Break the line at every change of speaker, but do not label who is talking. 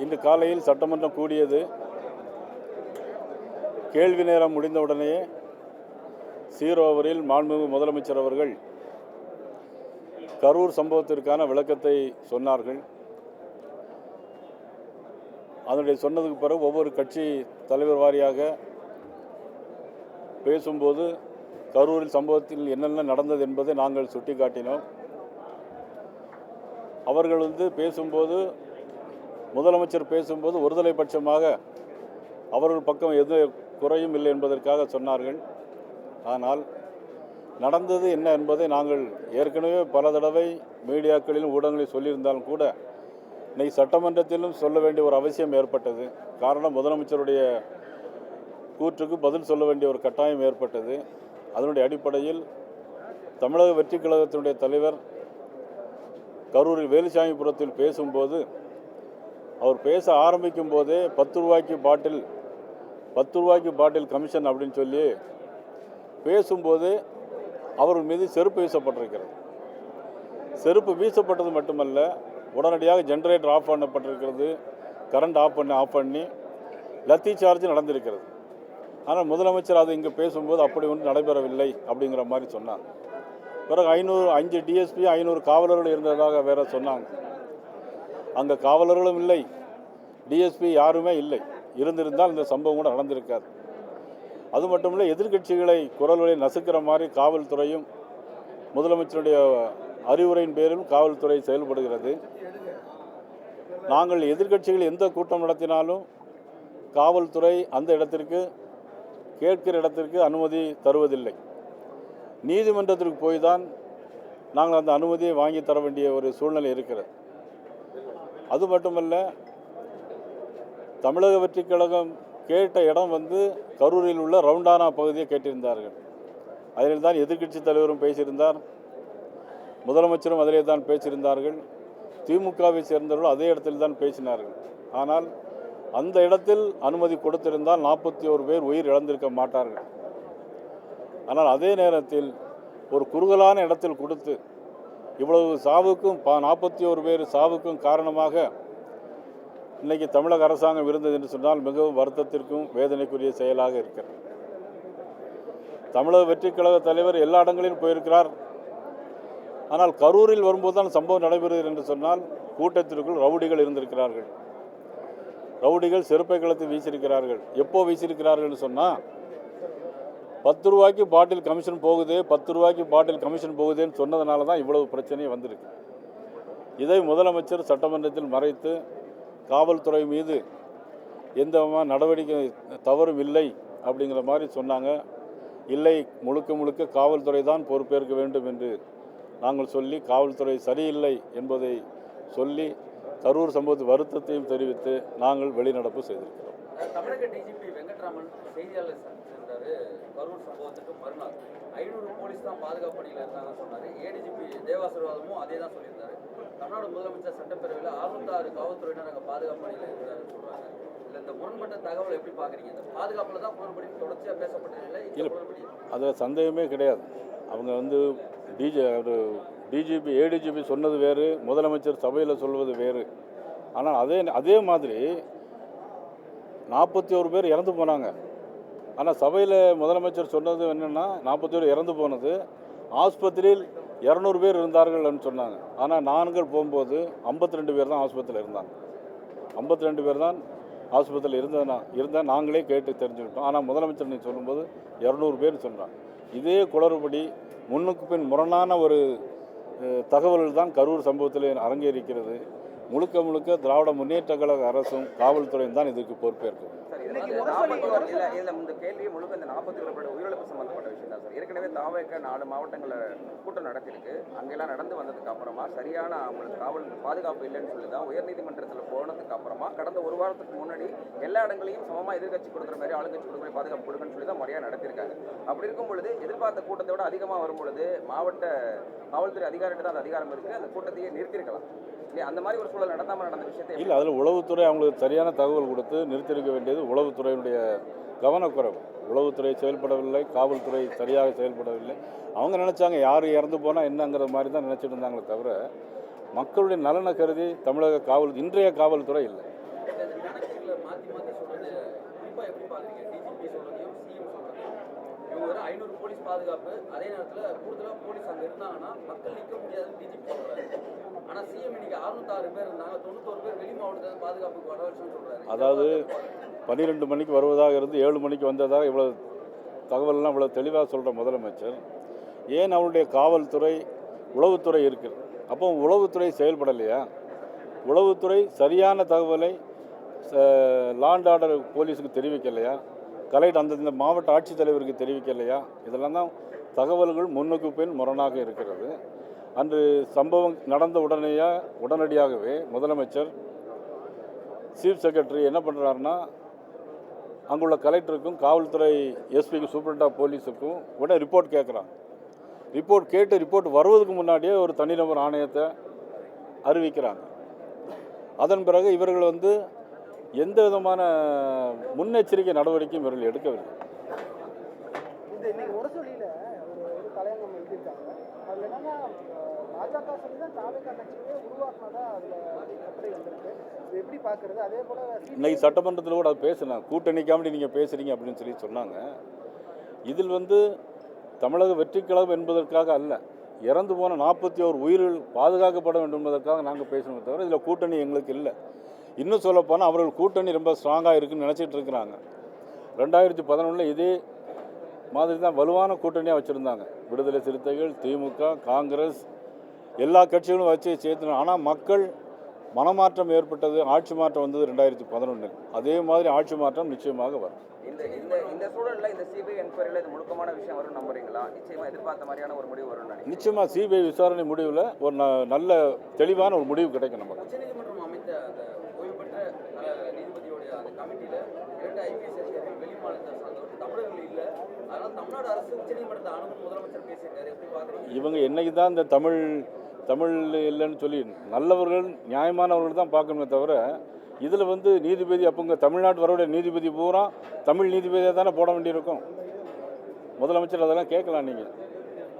இன்று காலையில் சட்டமன்றம் கூடியது. கேள்வி நேரம் முடிந்தவுடனே சீரோவரில் மாண்புமிகு முதலமைச்சர் அவர்கள் கரூர் சம்பவத்திற்கான விளக்கத்தை சொன்னார்கள். அதனுடைய சொன்னதுக்கு பிறகு ஒவ்வொரு கட்சி தலைவர் வாரியாக பேசும்போது கரூரில் சம்பவத்தில் என்னென்ன நடந்தது என்பதை நாங்கள் சுட்டிக்காட்டினோம். அவர்கள் வந்து பேசும்போது முதலமைச்சர் பேசும்போது ஒருதலை பட்சமாக அவர்கள் பக்கம் எது குறையும் இல்லை என்பதற்காக சொன்னார்கள். ஆனால் நடந்தது என்ன என்பதை நாங்கள் ஏற்கனவே பல தடவை மீடியாக்களிலும் ஊடகங்களில் சொல்லியிருந்தாலும் கூட இன்னைக்கு சட்டமன்றத்திலும் சொல்ல வேண்டிய ஒரு அவசியம் ஏற்பட்டது. காரணம் முதலமைச்சருடைய கூற்றுக்கு பதில் சொல்ல வேண்டிய ஒரு கட்டாயம் ஏற்பட்டது. அதனுடைய அடிப்படையில் தமிழக வெற்றி கழகத்தினுடைய தலைவர் கரூரில் வேலுசாமிபுரத்தில் பேசும்போது அவர் பேச ஆரம்பிக்கும் போதே பத்து ரூபாய்க்கு பாட்டில் பத்து ரூபாய்க்கு பாட்டில் கமிஷன் அப்படின்னு சொல்லி பேசும்போது அவர்கள் மீது செருப்பு வீசப்பட்டிருக்கிறது. செருப்பு வீசப்பட்டது மட்டுமல்ல உடனடியாக ஜென்ரேட்டர் ஆஃப் பண்ணப்பட்டிருக்கிறது கரண்ட் ஆஃப் பண்ணி ஆஃப் பண்ணி லத்தி சார்ஜ் நடந்திருக்கிறது. ஆனால் முதலமைச்சர் அது இங்கே பேசும்போது அப்படி ஒன்றும் நடைபெறவில்லை அப்படிங்கிற மாதிரி சொன்னாங்க. பிறகு ஐநூறு அஞ்சு டிஎஸ்பி ஐநூறு காவலர்கள் இருந்ததாக வேற சொன்னாங்க. அங்கே காவலர்களும் இல்லை. டிஎஸ்பி யாருமே இல்லை. இருந்திருந்தால் இந்த சம்பவம் கூட நடந்திருக்காது. அது மட்டும் இல்லை எதிர்க்கட்சிகளை குரல்களை நசுக்கிற மாதிரி காவல்துறையும் முதலமைச்சருடைய அறிவுரையின் பேரில் காவல்துறை செயல்படுகிறது. நாங்கள் எதிர்கட்சிகள் எந்த கூட்டம் நடத்தினாலும் காவல்துறை அந்த இடத்திற்கு கேட்கிற இடத்திற்கு அனுமதி தருவதில்லை. நீதிமன்றத்திற்கு போய் தான் நாங்கள் அந்த அனுமதியை வாங்கி தர வேண்டிய ஒரு சூழ்நிலை இருக்கிறது. அது மட்டுமல்ல தமிழக வெற்றிக் கழகம் கேட்ட இடம் வந்து கரூரில் உள்ள ரவுண்டானா பகுதியை கேட்டிருந்தார்கள். அதில் தான் எதிர்க்கட்சி தலைவரும் பேசியிருந்தார். முதலமைச்சரும் அதிலே தான் பேசியிருந்தார்கள். திமுகவை சேர்ந்தவர்கள் அதே இடத்தில் தான் பேசினார்கள். ஆனால் அந்த இடத்தில் அனுமதி கொடுத்திருந்தால் நாற்பத்தி ஒரு பேர் உயிர் இழந்திருக்க மாட்டார்கள். ஆனால் அதே நேரத்தில் ஒரு குறுகலான இடத்தில் கொடுத்து இவ்வளவு சாவுக்கும் பா நாற்பத்தி ஒரு பேர் சாவுக்கும் காரணமாக இன்றைக்கி தமிழக அரசாங்கம் இருந்தது என்று சொன்னால் மிகவும் வருத்தத்திற்கும் வேதனைக்குரிய செயலாக இருக்கிறது. தமிழக வெற்றிக் கழக தலைவர் எல்லா இடங்களிலும் போயிருக்கிறார். ஆனால் கரூரில் வரும்போது தான் சம்பவம் நடைபெறுகிறது என்று சொன்னால் கூட்டத்திற்குள் ரவுடிகள் இருந்திருக்கிறார்கள். ரவுடிகள் செருப்பை கலத்து வீசியிருக்கிறார்கள். எப்போ வீசியிருக்கிறார்கள் சொன்னால் பத்து ரூபாய்க்கு பாட்டில் கமிஷன் போகுது பத்து ரூபாய்க்கு பாட்டில் கமிஷன் போகுதுன்னு சொன்னதுனால தான் இவ்வளவு பிரச்சனை வந்திருக்கு. இதை முதலமைச்சர் சட்டமன்றத்தில் மறைத்து காவல்துறை மீது எந்த விதமான நடவடிக்கை தவறும் இல்லை அப்படிங்கிற மாதிரி சொன்னாங்க. இல்லை முழுக்க முழுக்க காவல்துறை தான் பொறுப்பேற்க வேண்டும் என்று நாங்கள் சொல்லி காவல்துறை சரியில்லை என்பதை சொல்லி கரூர் சம்பவத்து வருத்தத்தையும் தெரிவித்து நாங்கள் வெளிநடப்பு செய்திருக்கிறோம்.
சந்திச்சிருந்தாரு கரூர் சம்பவத்துக்கு மறுநாள். ஐநூறு போலீஸ் தான் பாதுகாப்பு பணியில் இருந்தாங்கன்னு சொன்னாரு. ஏடிஜிபி தேவாசிர்வாதமும் அதே தான் சொல்லியிருந்தாரு. தமிழ்நாடு முதலமைச்சர் சட்டப்பேரவையில் அறுபத்தாறு காவல்துறையினர் அங்கே பாதுகாப்பு பணியில் இருந்தாருன்னு சொல்றாங்க. இல்லை இந்த முரண்பட்ட தகவல் எப்படி பார்க்குறீங்க இந்த பாதுகாப்பில் தான் தொடர்ச்சியாக பேசப்பட்டதில்லை
அதில் சந்தேகமே கிடையாது. அவங்க வந்து டிஜி ஒரு டிஜிபி ஏடிஜிபி சொன்னது வேறு முதலமைச்சர் சபையில் சொல்வது வேறு. ஆனால் அதே அதே மாதிரி நாற்பத்தி ஒரு பேர் இறந்து போனாங்க. ஆனால் சபையில் முதலமைச்சர் சொன்னது என்னென்னா நாற்பத்தேழு இறந்து போனது. ஆஸ்பத்திரியில் இரநூறு பேர் இருந்தார்கள்னு சொன்னாங்க. ஆனால் நான்கள் போகும்போது ஐம்பத்தி ரெண்டு பேர் தான் ஆஸ்பத்திரியில் இருந்தாங்க. ஐம்பத்தி ரெண்டு பேர் தான் ஆஸ்பத்திரியில் இருந்ததுனா இருந்தால் நாங்களே கேட்டு தெரிஞ்சுக்கிட்டோம். ஆனால் முதலமைச்சர் நீ சொல்லும்போது இரநூறு பேர் சொல்கிறாங்க இதே குளறுபடி முன்னுக்கு பின் முரணான ஒரு தகவல்கள் தான் கரூர் சம்பவத்தில் அரங்கேறிக்கிறது முழுக்க முழுக்க திராவிட முன்னேற்ற கழக அரசும் காவல்துறையும் தான் இதுக்கு பொறுப்பேற்கும்.
இல்ல இல்ல இந்த கேள்வி முழுக்க இந்த நாற்பத்தி ஒரு உயிரிழப்பு சம்பந்தப்பட்ட விஷயம் தான் சார். ஏற்கனவே தாவேக்க நாலு மாவட்டங்களில் கூட்டம் நடத்திருக்கு. அங்கெல்லாம் நடந்து வந்ததுக்கு அப்புறமா சரியான அவங்களுக்கு காவல் பாதுகாப்பு இல்லைன்னு சொல்லி தான் உயர்நீதிமன்றத்தில் போனதுக்கு அப்புறமா கடந்த ஒரு வாரத்துக்கு முன்னாடி எல்லா இடங்களையும் சமமா எதிர்க்கட்சி கொடுக்குற மாதிரி ஆளுங்கட்சி கொடுக்குற பாதுகாப்பு கொடுக்கணும்னு சொல்லி தான் முறையாக நடத்திருக்காங்க அப்படி இருக்கும் பொழுது எதிர்பார்த்த கூட்டத்தை விட அதிகமாக வரும் பொழுது மாவட்ட காவல்துறை அதிகாரிகிட்ட தான் அந்த அதிகாரம் இருக்கு. அந்த கூட்டத்தையே நிறுத்திருக்கலாம் இல்லையா? அந்த மாதிரி ஒரு சூழல் நடந்தாம நடந்த விஷயத்தை
இல்லை அதில் உளவுத்துறை அவங்களுக்கு சரியான தகவல் கொடுத்து நிறுத்தியிருக்க வேண்டியது உளவுத்துறையினுடைய கவனக்குறைவு. உளவுத்துறை செயல்படவில்லை காவல்துறை சரியாக செயல்படவில்லை. அவங்க நினச்சாங்க யார் இறந்து போனால் என்னங்கிற மாதிரி தான் நினச்சிட்டு இருந்தாங்களே தவிர மக்களுடைய நலனை கருதி தமிழக காவல் இன்றைய காவல்துறை இல்லை.
ஐநூறு போலீஸ் பாதுகாப்பு அதே நேரத்தில் கூடுதலாக போலீஸ் அங்கே இருந்தாங்கன்னா மக்கள் நிற்க முடியாதுன்னு டிஜிபி ஆனால் சிஎம் இன்னைக்கு அறுநூத்தாறு பேர் இருந்தாங்க தொண்ணூத்தோரு பேர் வெளி மாவட்டத்தில் பாதுகாப்புக்கு வர வச்சுன்னு
அதாவது பன்னிரெண்டு மணிக்கு வருவதாக இருந்து ஏழு மணிக்கு வந்ததாக இவ்வளோ தகவல்லாம் இவ்வளோ தெளிவாக சொல்கிற முதலமைச்சர். ஏன் அவருடைய காவல்துறை உளவுத்துறை இருக்குது அப்போ உளவுத்துறை செயல்படலையா? உளவுத்துறை சரியான தகவலை லாண்ட் ஆர்டர் போலீஸுக்கு தெரிவிக்கலையா? கலெக்டர் அந்தந்த மாவட்ட ஆட்சித்தலைவருக்கு தெரிவிக்கலையா? இதெல்லாம் தான் தகவல்கள் முன்னுக்கு பின் முரணாக இருக்கிறது. அன்று சம்பவம் நடந்த உடனேயா உடனடியாகவே முதலமைச்சர் சீஃப் செக்ரட்டரி என்ன பண்ணுறாருன்னா அங்குள்ள கலெக்டருக்கும் காவல்துறை எஸ்பிக்கும் சூப்பரண்ட் ஆஃப் போலீஸுக்கும் உடனே ரிப்போர்ட் கேட்குறான். ரிப்போர்ட் கேட்டு ரிப்போர்ட் வருவதுக்கு முன்னாடியே ஒரு தனிநபர் ஆணையத்தை அறிவிக்கிறாங்க. அதன் பிறகு இவர்கள் வந்து எந்த விதமான முன்னெச்சரிக்கை நடவடிக்கையும் இவர்கள் எடுக்கவில்லை.
பாஜக சொல்லி தான் கட்சியே உருவாக்குனதா அதில் எப்படி வந்திருக்கு எப்படி பார்க்குறது? அதே போல்
இன்னைக்கு சட்டமன்றத்தில் கூட அது கூட்டணி காமெடி நீங்கள் பேசுகிறீங்க அப்படின்னு சொல்லி சொன்னாங்க. இதில் வந்து தமிழக வெற்றிக் கழகம் என்பதற்காக அல்ல இறந்து போன நாற்பத்தி ஓர் உயிர்கள் பாதுகாக்கப்பட வேண்டும் என்பதற்காக நாங்கள் பேசணுமே தவிர இதில் கூட்டணி எங்களுக்கு இல்லை. இன்னும் சொல்லப்போனால் அவர்கள் கூட்டணி ரொம்ப ஸ்ட்ராங்காக இருக்குன்னு நினச்சிட்டு இருக்கிறாங்க. ரெண்டாயிரத்தி பதினொன்றில் இதே மாதிரி தான் வலுவான கூட்டணியாக வச்சுருந்தாங்க. விடுதலை சிறுத்தைகள் திமுக காங்கிரஸ் எல்லா கட்சிகளும் வச்சு சேர்த்துனாங்க ஆனால் மக்கள் மனமாற்றம் ஏற்பட்டது ஆட்சி மாற்றம் வந்தது ரெண்டாயிரத்தி பதினொன்றில் அதே மாதிரி ஆட்சி மாற்றம் நிச்சயமாக வரும்.
இந்த இந்த இந்த சூழல்ல இந்த சிபிஐ என்கொயரியில் இது முழுக்கமான விஷயம் வரும் நம்புறீங்களா? நிச்சயமா எதிர்பார்த்த மாதிரியான ஒரு முடிவு நினைக்கிறேன்
நிச்சயமாக சிபிஐ விசாரணை முடிவில் ஒரு நல்ல தெளிவான ஒரு முடிவு கிடைக்கும் நமக்கு.
உச்சநீதிமன்றம் அமைத்த அந்த ஓய்வு பெற்ற அஹ், நீதிபதியோடைய அந்த கமிட்டியில இரண்டு ஐபிஎஸ் அதிகாரிகள் வெளி மாநிலத்தை சார்ந்தவர் தமிழர்கள் இல்லை. அதனால தமிழ்நாடு அரசு உச்சநீதிமன்றத்தை அணுகும் முதலமைச்சர் பேசியிருக்காரு. எப்படி பார்க்குறீங்க?
இவங்க என்னைக்கு தான் இந்த தமிழ் தமிழ் இல்லைன்னு சொல்லி நல்லவர்கள் நியாயமானவர்கள் தான் பார்க்கணுமே தவிர இதில் வந்து நீதிபதி அப்போங்க தமிழ்நாட்டு வரவுடைய நீதிபதி பூரா தமிழ் நீதிபதியாக தானே போட வேண்டியிருக்கும். முதலமைச்சர் அதெல்லாம் கேட்கலாம் நீங்கள்